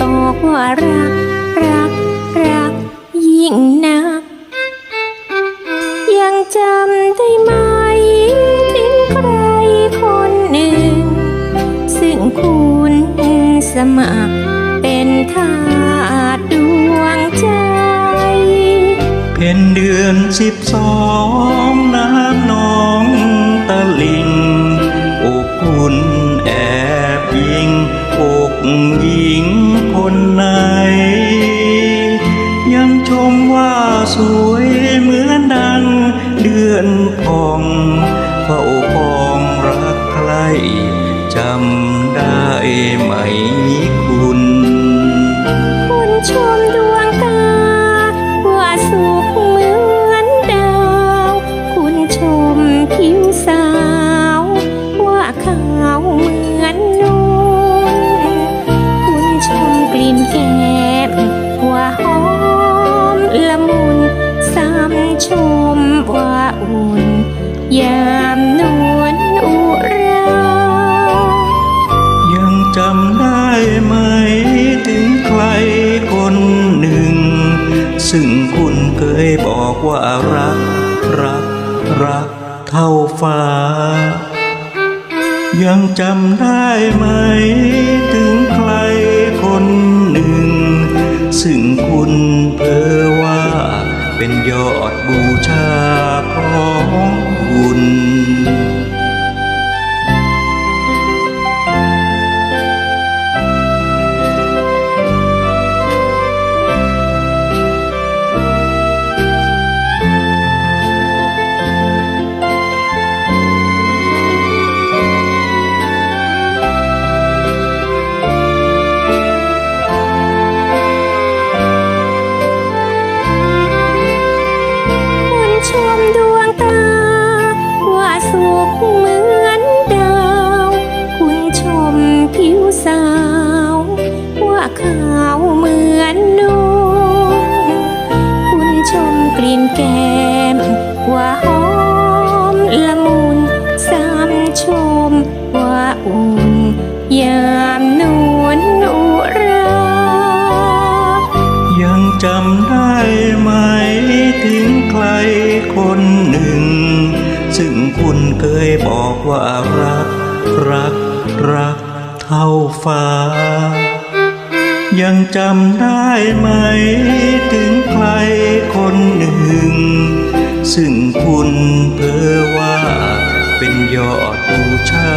ตอบว่ารัก รัก รัก ยิ่งนัก ยังจำได้ไหมถึงใครคนหนึ่ง ซึ่งคุณสมัครเป็นทาสดวงใจเพ็ญเดือนสิบสองน้ำนองตะลิง สวยเหมือนดังเดือนพองเฝ้าพองรักใครจำได้ไหมคุณ คุณชม รักเท่าฟ้า ยังจำได้ไหม ถึงใครคนหนึ่ง ซึ่งคุณเพอว่า เป็นยอดบูชาของคุณาวเหมือนนุ่นคุณชมกลิ่นแก้มว่าหอมละมุนซ้ำชมว่าอุ่นยามนวลอุรายังจำได้ไหมถึงใครคนหนึ่ง ซึ่งคุณเคยบอกว่ารัก รัก รักเท่าฟ้า ยังจำได้ไหมถึงใครคนหนึ่ง ซึ่งคุณเพ้อว่าเป็นยอดบูชา